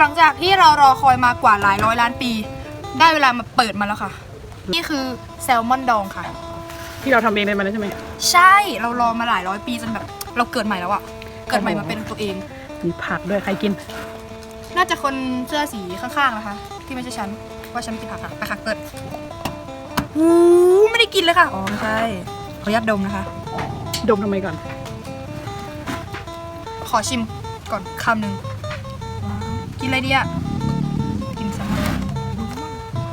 หลังจากที่เรารอคอยมากว่าหลายร้อยล้านปี ได้เวลามาเปิดมาแล้วค่ะ นี่คือแซลมอนดองค่ะ ที่เราทำเองได้มาแล้วใช่ไหม ใช่เรารอมาหลายร้อยปีจนแบบ เราเกิดใหม่แล้วอะเกิดใหม่มาเป็นตัวเอง มีผักด้วยใครกิน น่าจะคนเสื้อสีข้างๆนะคะ ที่ไม่ใช่ฉันว่าฉันไม่กินผักค่ะไปค่ะเกิดหูไม่ได้กินเลยค่ะอ๋อไม่ใช่ขออนุญาตดมนะคะ ดมทำไมก่อน ขอชิมก่อนคำหนึ่งว้าว กินอะไรดีอะกินแซลมอน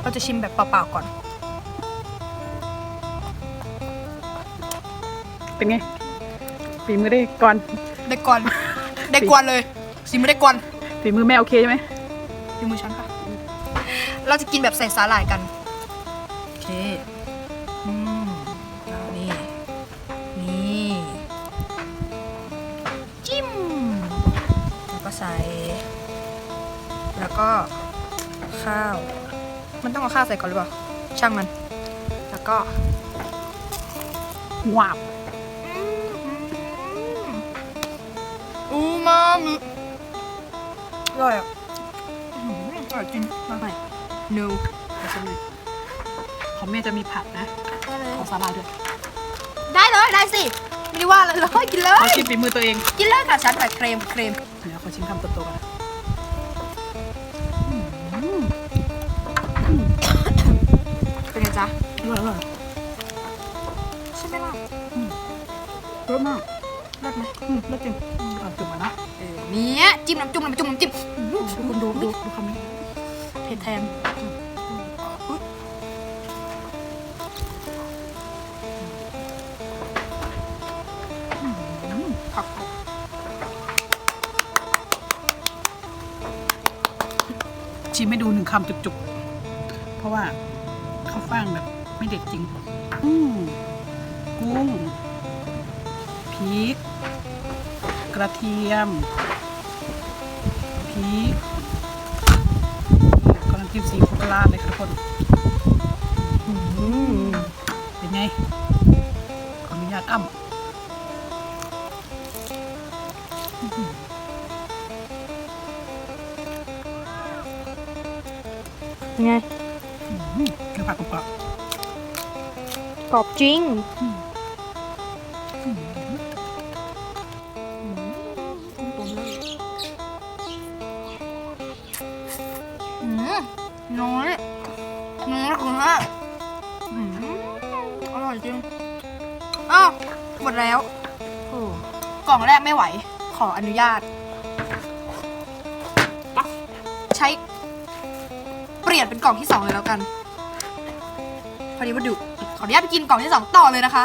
เราจะชิมแบบเปล่าๆก่อน เป็นไงฝีมือได้ก่อนได้ก่อนได้กวนเลยชิมไม่ได้กวนฝีมือแม่โอเคใช่ไหมดูมือฉันค่ะ เราจะกินแบบใส่สาหร่ายกัน โอเค อืมเอานี่ นี่ จิ้ม แล้วก็ใส่ แล้วก็ข้าว มันต้องเอาข้าวใส่ก่อนหรือเปล่า ช่างมัน แล้วก็หวาบอูมามิอร่อยอะอื้อหืออร่อยจริงมากเลย no เอาสักหน่อยของแม่จะมีผักนะได้เลยของสาลายด้วย ได้เลย ได้สิ ไม่ได้ว่าอะไรเลยกินเลขอยชิมฝีมือตัวเอง กินเลยค่ะฉันแบบเครมเครมเดี๋ยวขอชิมคำโตๆก่อนนะ ร่อยอร่อยใช่ไหมล่ะรสมากรสไหมอืมรสจริงเอาจุ่มมานะเออเนี่ยจิ้มน้ำจุ่มน้ำจุ่มน้ำจิ้มอื้อหือคุณดูดูดูคำนี้เผ็ดแทนอุ๊ยผักชิมให้ดูหนึ่งคำจุกๆ เพราะว่าเขาวฟ่างแบบ ไม่เด็ดจริงอืมกุ้งพริก กระเทียมพริกกำลังจิ้มซีฟู้ดราดเลยค่ะทุกคนอืมเป็นไงขออนุญาตอ้ำเป็นไงอืมเกี่ยวผักกรอบ กรอบจริง น้อย น้อยคุณฮะอร่อยจริง อ้าว หมดแล้วโอ้กล่องแรกไม่ไหว ขออนุญาต ใช้ เปลี่ยนเป็นกล่องที่สองเลยแล้วกัน พอดีว่าดุขออนุญาตไปกินกล่องที่สองต่อเลยนะคะ